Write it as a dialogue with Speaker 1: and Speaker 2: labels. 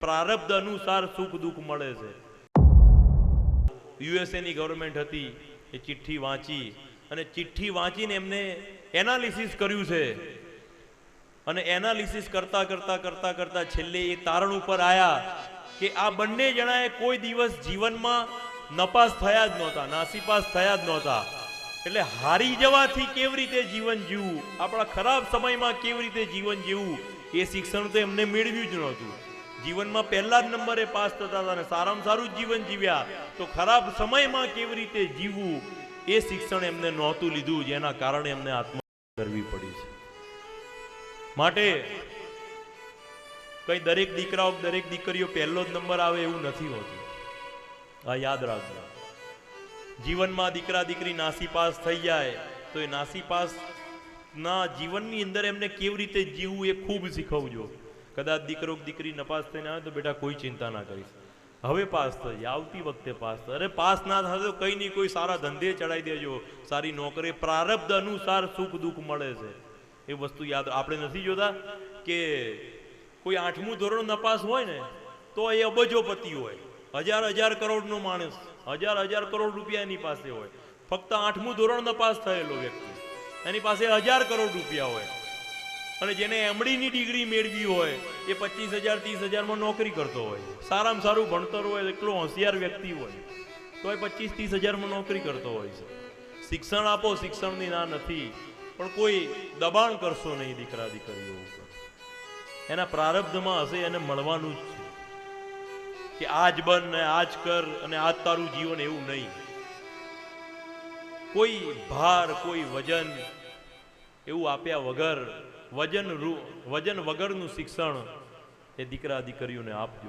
Speaker 1: પ્રારબ્ધ અનુસાર સુખ દુઃખ મળે છે. યુએસએની ગવર્મેન્ટ હતી, એ ચિઠ્ઠી વાંચી અને ચિઠ્ઠી વાંચીને એમને એનાલિસિસ કર્યું છે. અને એનાલિસિસ કરતા કરતા કરતા કરતા છેલ્લે એ તારણ ઉપર આયા કે આ બંને જણાએ કોઈ દિવસ જીવનમાં નપાસ થયા જ નહોતા, નાસીપાસ થયા જ નહોતા. એટલે હારી જવાથી કેવી રીતે જીવન જીવવું? આપણા ખરાબ સમયમાં કેવી રીતે જીવન જીવવું? એ શિક્ષણ તો એમને મેળવ્યું જ નહોતું. જીવનમાં પહેલા જ નંબરે પાસ થતા હતા અને સારામાં સારું જીવન જીવ્યા, તો ખરાબ સમયમાં કેવી રીતે જીવવું એ શિક્ષણ એમને નહોતું લીધું, જેના કારણે એમને આત્મહત્યા કરવી પડી છે. માટે કઈ દરેક દીકરાઓ, દરેક દીકરીઓ પહેલો જ નંબર આવે એવું નથી હોતું. આ યાદ રાખજો. જીવનમાં દીકરા, દીકરી નાસી પાસ થઈ જાય, તો એ નાસીપાસ ના જીવનની અંદર એમને કેવી રીતે જીવવું એ ખૂબ શીખવજો. કદાચ દીકરો દીકરી નપાસ થઈને આવે તો બેટા કોઈ ચિંતા ના કરીશ. હવે પાસ થઈ, આવતી વખતે પાસ થાય અરે પાસ ના થાય તો કંઈ નહીં, કોઈ સારા ધંધે ચડાવી દેજો. સારી નોકરી, પ્રારબ્ધ અનુસાર સુખ દુઃખ મળે છે. એ વસ્તુ યાદ આપણે નથી જોતા કે કોઈ આઠમું ધોરણ નપાસ હોય ને, તો એ અબજોપતિ હોય. હજાર હજાર કરોડનો માણસ, હજાર હજાર કરોડ રૂપિયા એની પાસે હોય. ફક્ત આઠમું ધોરણ નપાસ થયેલો વ્યક્તિ. એની પાસે હજાર કરોડ રૂપિયા હોય. અને જેને એમડીની ડિગ્રી મેળવી હોય, એ પચીસ હજાર, ત્રીસ હજારમાં નોકરી કરતો હોય. સારામાં સારું ભણતર હોય, એટલો હોશિયાર વ્યક્તિ હોય તો એ પચીસ, ત્રીસ હજારમાં નોકરી કરતો હોય છે. શિક્ષણ આપો, શિક્ષણની ના નથી, પણ કોઈ દબાણ કરશો નહીં દીકરા, દીકરીઓ ઉપર. એના પ્રારબ્ધમાં હશે, એને મળવાનું જ છે. કે આજ બન ને આજ કર અને આજ તારું જીવન એવું નહીં. કોઈ ભાર, કોઈ વજન એવું આપ્યા વગર વજન વજન વગરનું શિક્ષણ એ દીકરા દીકરીઓને આપજો.